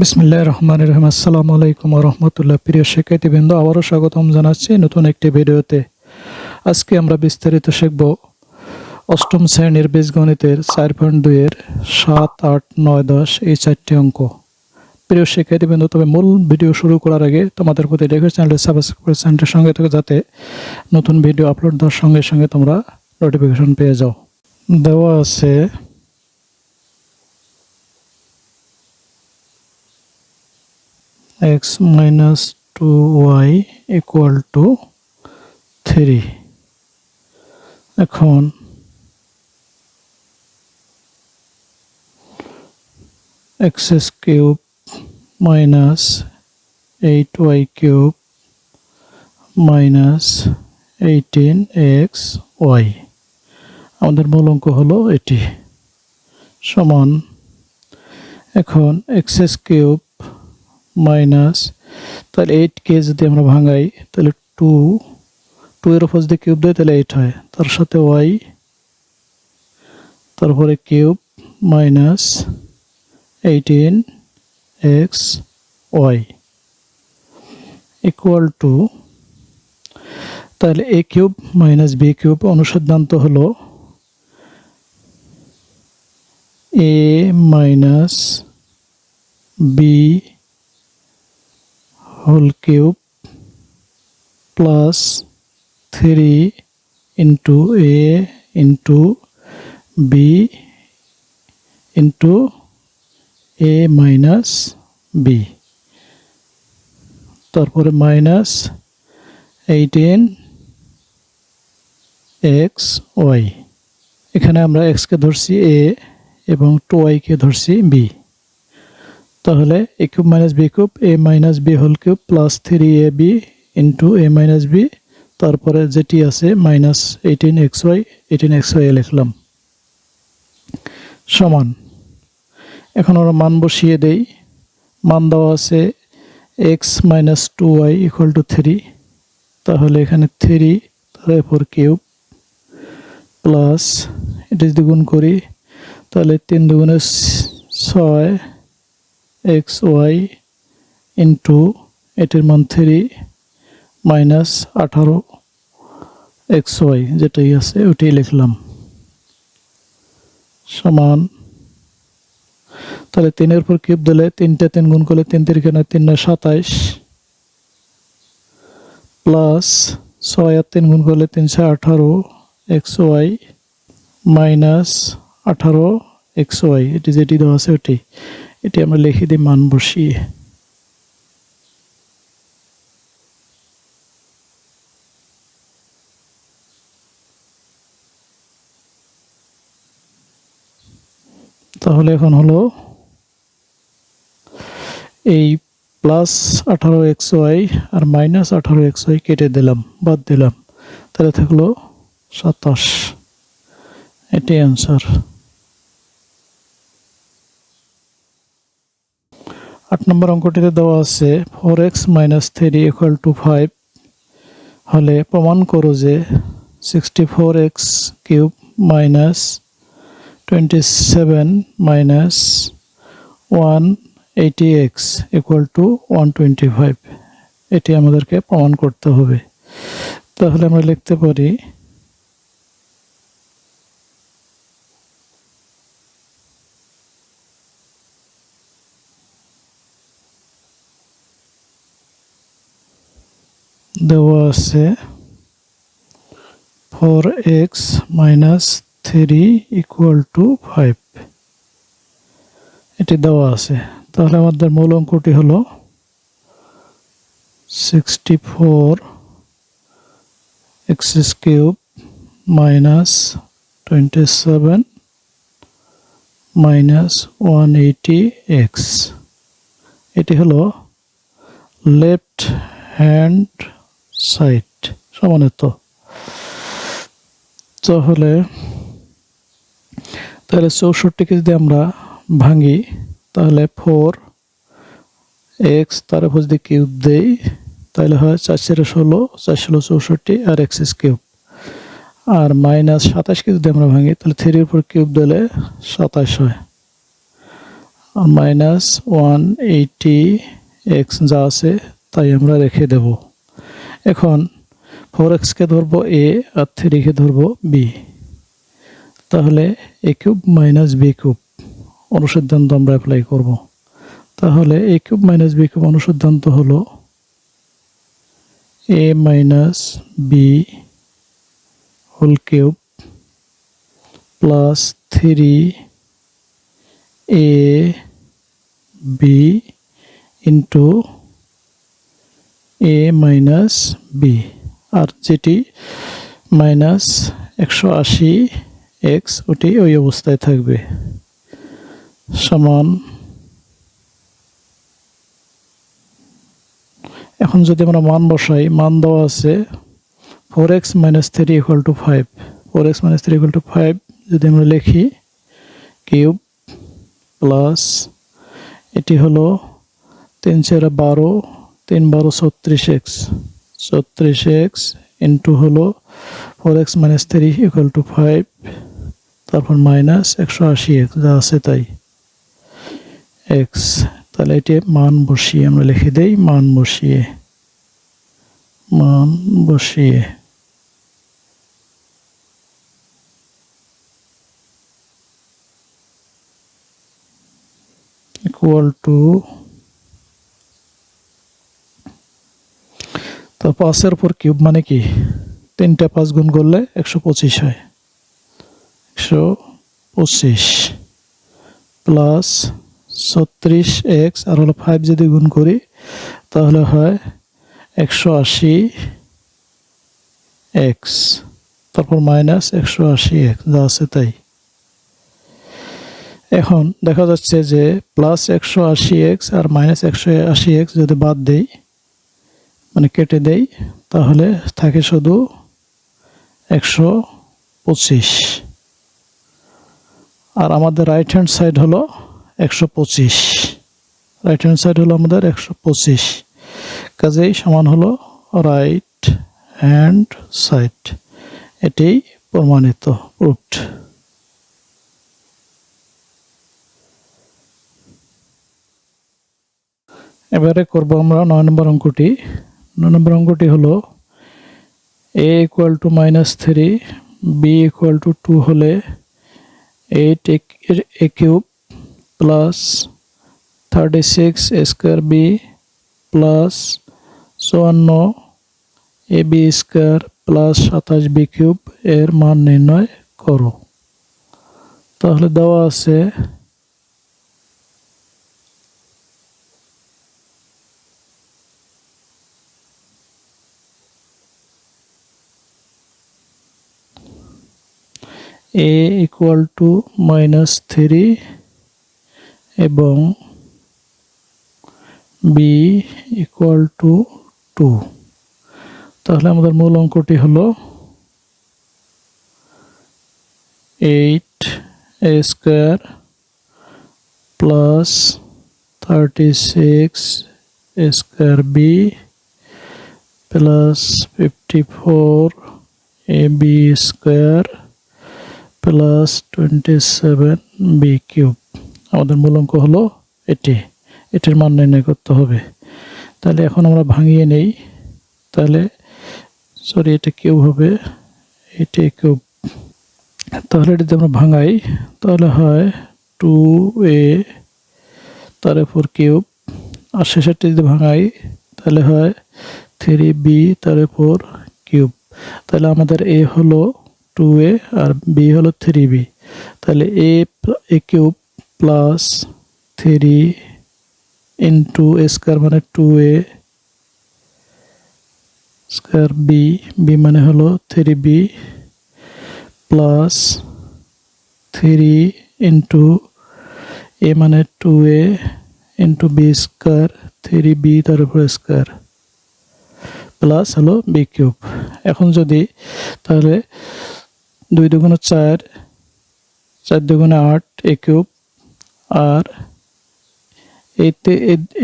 বিসমিল্লাহ রহমান রহিম। আসসালামু আলাইকুম রহমতুল্লাহ। প্রিয় শিক্ষার্থীবৃন্দ আবারও স্বাগতম জানাচ্ছি নতুন একটি ভিডিওতে। আজকে আমরা বিস্তারিত শিখব অষ্টম শ্রেণির বীজগণিতের চার পয়েন্ট দুইয়ের সাত, আট, নয়, দশ এই চারটি অঙ্ক। প্রিয় শিক্ষার্থীবৃন্দ তবে মূল ভিডিও শুরু করার আগে তোমাদের প্রতি রেখে চ্যানেলটি সাবস্ক্রাইব করে চ্যানেলটির সঙ্গে থেকে যাতে নতুন ভিডিও আপলোড দেওয়ার সঙ্গে সঙ্গে তোমরা নোটিফিকেশন পেয়ে যাও। দেওয়া আছে x minus 2y equal to 3 এখন x cube minus eight y cube minus x y আমাদের মূল অঙ্ক হলো এটি। সমান এখন এক্সএস কিউব মাইনাস, তাহলে এইট কে যদি আমরা ভাঙাই, তাহলে টু টু এর উপর যদি কিউব দেয়, তাহলে এইট হয়। তার সাথে ওয়াই তারপরে cube minus eighteen x y equal to তাহলে a cube minus b cube অনুসিদ্ধান্ত হলো a minus b whole cube plus three into a into b into a minus b তারপরে মাইনাস এইটিন এক্স ওয়াই এখানে আমরা এক্সকে ধরছি এ এবং two ওয়াইকে ধরছি বি তাহলে a cube minus b cube a minus b whole cube plus three a b into a minus b তারপরে যেটি আছে minus eighteen x y eighteen x y লিখলাম। সমান। এখন আমরা মান বসিয়ে দেই। মান দেওয়া আছে x minus two y equal to three তাহলে এখানে থ্রি তারপর কিউব প্লাস এটা যদি গুণ করি, তাহলে তিন দুগুণে ছয় এক্স ওয়াই ইন্টু এটির মান থ্রি মাইনাস আঠারো এক্স ওয়াই যেটাই আছে ওটাই লিখলাম। সমান। তাহলে তিনের পর কিউব দিলে তিনটে তিন গুণ করলে তিন তিরিখানে তিন সাতাইশ। প্লাস ছয় আর তিন গুণ করলে তিনশো আঠারো এক্স ওয়াই মাইনাস আঠারো এক্স ওয়াই, এটি যেটি দেওয়া আছে ওটি। এটি আমরা লিখে দিই মান বসিয়ে। তাহলে এখন হলো এই প্লাস আঠারো এক্স ওয়াই আর মাইনাস আঠারো এক্স ওয়াই কেটে দিলাম, বাদ দিলাম। তাহলে থাকল সাতাশ। এটি অ্যান্সার আট নম্বর অঙ্কটিতে দেওয়া আছে four x minus three equal to five হলে প্রমাণ করো যে sixty four x cube minus twenty seven minus one eighty x equal to one twenty five এটি আমাদেরকে প্রমাণ করতে হবে। তাহলে আমরা লিখতে পারি দেওয়া আছে। Four x minus three equal to five এটি দেওয়া আছে। তাহলে আমাদের মূল অঙ্কটি হলো sixty four x cube minus twenty seven minus one eighty x এটি হলো লেফট হ্যান্ড সাইড সমানত তাহলে তাহলে চৌষট্টিকে যদি আমরা ভাঙি, তাহলে ফোর এক্স তার উপর যদি কিউব দেই, তাহলে হয় চারশো ষোলো চারশো চৌষট্টি আর এক্সিস কিউব আর মাইনাস সাতাশকে যদি আমরা ভাঙি, তাহলে থ্রির উপর কিউব দিলে সাতাশ হয়। আর মাইনাস ওয়ান এইটি এক্স যা আছে, তাই আমরা রেখে দেব। এখন ফোর এক্সকে ধরবো এ আর থ্রিকে ধরবো বি তাহলে a cube minus b cube অনুসিদ্ধান্ত আমরা অ্যাপ্লাই করব। তাহলে a cube minus b cube অনুসিদ্ধান্ত হলো a minus b whole cube plus three a b into a minus b আর যেটি মাইনাস একশো আশি এক্স ওটি ওই অবস্থায় থাকবে। সমান এখন যদি আমরা মান বসাই, মান দেওয়া আছে four x minus three equal to five four x minus three equal to five যদি আমরা লিখি কিউব প্লাস এটি হলো তিন চার বারো তিন বারো ছত্রিশ এক্স ছত্রিশ এক্স ইন্টু হলো four x minus three equal to five তারপর মাইনাস একশো আশি এক্স যা আছে তাই। এক্স তাহলে এটি মান বসিয়ে আমরা লিখে দেই, মান বসিয়ে মান বসিয়ে। ইকুয়াল টু তো পাঁচের উপর কিউব মানে কি? তিনটা পাঁচ গুণ করলে একশো পঁচিশ হয়। একশো পঁচিশ প্লাস ছত্রিশ এক্স আর হলো ফাইভ যদি গুণ করি, তাহলে হয় একশো আশি এক্স। তারপর মাইনাস একশো আশি এক্স, যা আছে তাই। এখন দেখা যাচ্ছে যে প্লাস একশো আশি এক্স আর মাইনাস একশো আশি এক্স যদি বাদ দেই মানে কেটে দেই, তাহলে থাকে শুধু একশো পঁচিশ। আর আমাদের রাইট হ্যান্ড সাইড হলো একশো পঁচিশ। রাইট হ্যান্ড সাইড হলো আমাদের একশো পঁচিশ। কাজেই সমান হলো রাইট হ্যান্ড সাইড এটি প্রমাণিত প্রুফড এবারে করব আমরা নয় নম্বর অঙ্কটি। নয় নম্বর অঙ্কটি হলো a equal to minus three b equal to two হলে eight a cube plus thirty six square b plus চুয়ান্ন এ বি স্কোয়ার প্লাস সাতাশ বি কিউব এর মান নির্ণয় করো। তাহলে দেওয়া আছে a equal to minus three এবং বি ইকুয়াল টু টু তাহলে আমাদের মূল অঙ্কটি হলো eight a square plus thirty six square b plus fifty four a b square plus twenty seven b cube আমাদের মূল অঙ্ক হলো এটি। এটির মান নির্ণয় করতে হবে। তাহলে এখন আমরা ভাঙিয়ে নেই। তাহলে সরি এটা কিউব হবে। এটি কিউব তাহলে এটাতে আমরা ভাঙাই। তাহলে হয় টু এ তার উপর কিউব আর শেষেরটি যদি ভাঙাই, তাহলে হয় থ্রি বি তার উপর কিউব তাহলে আমাদের এ হলো টু এ আর বি হলো থ্রি বি তাহলে a a cube plus three into a square মানে two a square b b মানে হলো three b plus three into a মানে two a into b square three b তার উপর square plus হলো b cube এখন যদি তাহলে দুই দুগুণে চার চার দুগুণে আট, এ কিউব, আর এতে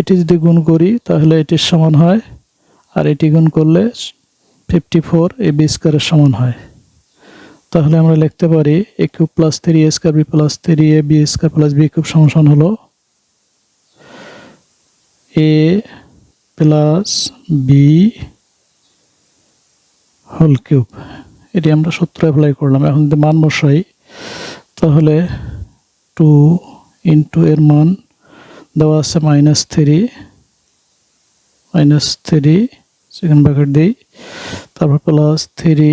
এটি যদি গুণ করি, তাহলে এটির সমান হয়, আর এটি গুণ করলে ফিফটি ফোর এ বি স্কোয়ারের সমান হয়। তাহলে আমরা লিখতে পারি a cube plus three a square b plus three a b square plus b cube সমান হলো a plus b whole cube. এটি আমরা সূত্র অ্যাপ্লাই করলাম। এখন যদি মান বসাই, তাহলে টু ইন্টু এর মান দেওয়া আছে minus three minus three second bracket দিই, তারপর প্লাস থ্রি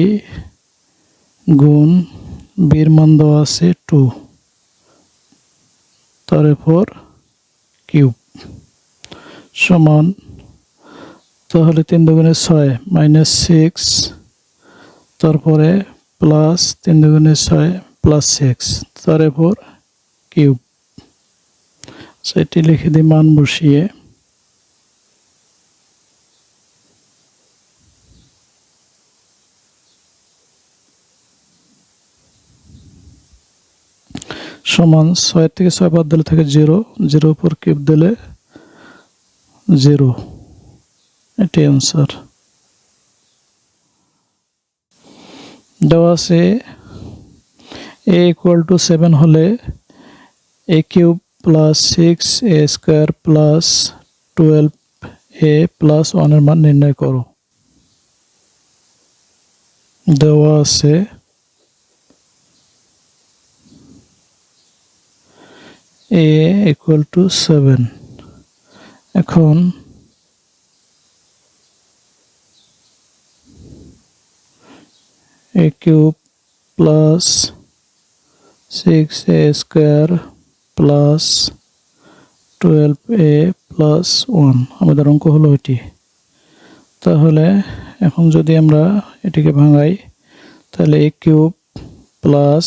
গুণ বির মান দেওয়া আছে টু তারপর কিউব সমান, তাহলে তিন দুগুণে ছয় মাইনাস সিক্স তারপরে প্লাস তিন দুগুণে ছয় প্লাস সিক্স তার এরপর কিউব সেটি লিখে দিই, মান বসিয়ে। সমান ছয় থেকে ছয় বাদ দিলে থাকে জিরো জিরো উপর কিউব দিলে জিরো এটি অ্যান্সার দেওয়া আছে এ ইকুয়াল টু সেভেন হলে a cube plus six a square plus twelve a plus ওয়ানের মান নির্ণয় করো। দেওয়া আছে এ ইকুয়াল টু সেভেন এখন a plus six a square plus twelve a plus one আমাদের অঙ্ক হলো এটি। তাহলে এখন যদি আমরা এটিকে ভাঙাই, তাহলে a cube plus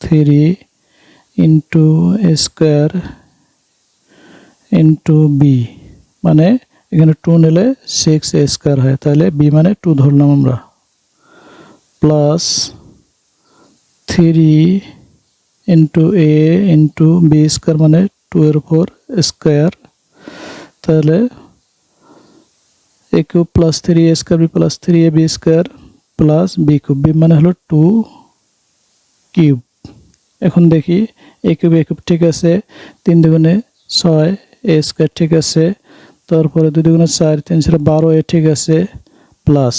three into square into b মানে এখানে টু নিলে সিক্স এ স্কোয়ার হয়। তাহলে বি মানে টু ধরলাম আমরা। Plus three into a into b square মানে টু এর উপর স্কোয়ার তাহলে a cube plus three a square b plus three a b square plus b cube b মানে হলো টু কিউব এখন দেখি এ কিউব এ কিউব ঠিক আছে, তিন দুগুণে ছয় এ স্কোয়ার ঠিক আছে, তারপরে দুই দুগুণে চার, তিন চার বারো এ ঠিক আছে প্লাস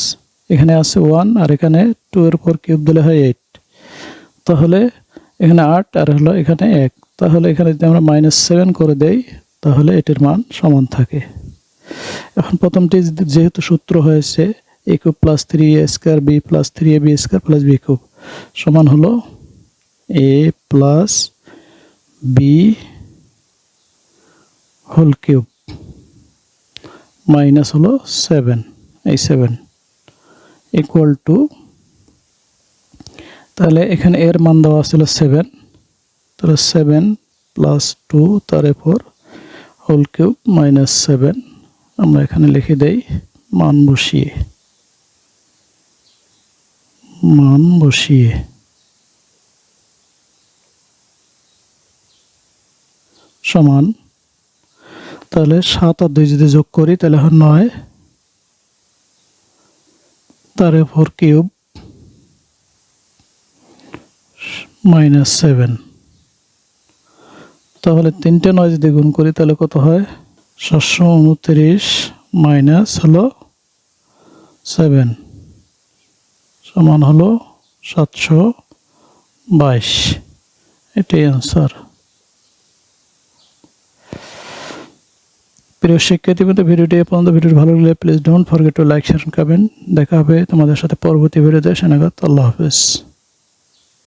এখানে আছে ওয়ান আর এখানে টু এর উপর কিউব দিলে হয় এইট তাহলে এখানে আট আর হলো এখানে এক। তাহলে এখানে যদি আমরা মাইনাস সেভেন করে দেই, তাহলে এটির মান সমান থাকে। এখন প্রথমটি যেহেতু সূত্র হয়েছে a cube plus three a square b plus three a b square plus b cube সমান হলো a plus b whole cube minus হলো সেভেন এই সেভেন ইকুয়াল টু তাহলে এখানে এর মান দেওয়া ছিল সেভেন তাহলে সেভেন প্লাস টু তার এরপর হোল কিউব মাইনাস সেভেন আমরা এখানে লিখে দেই মান বসিয়ে। মান বসিয়ে। সমান, তাহলে সাত আর দুই যদি যোগ করি, তাহলে হয় নয়। তার ফোর কিউব মাইনাস সেভেন। তাহলে তিনটে নয় যদি গুণ করি, তাহলে কত হয়? সাতশো উনত্রিশ মাইনাস হলো সেভেন। সমান হলো সাতশো বাইশ। এটাই অ্যান্সার প্রিয় শিক্ষার্থী বন্ধু ভিডিওটি পর্যন্ত। ভিডিওটি ভালো লাগলে please don't forget to like share comment দেখা হবে তোমাদের সাথে পরবর্তী ভিডিওতে। সেনাগত আল্লাহ হাফেজ।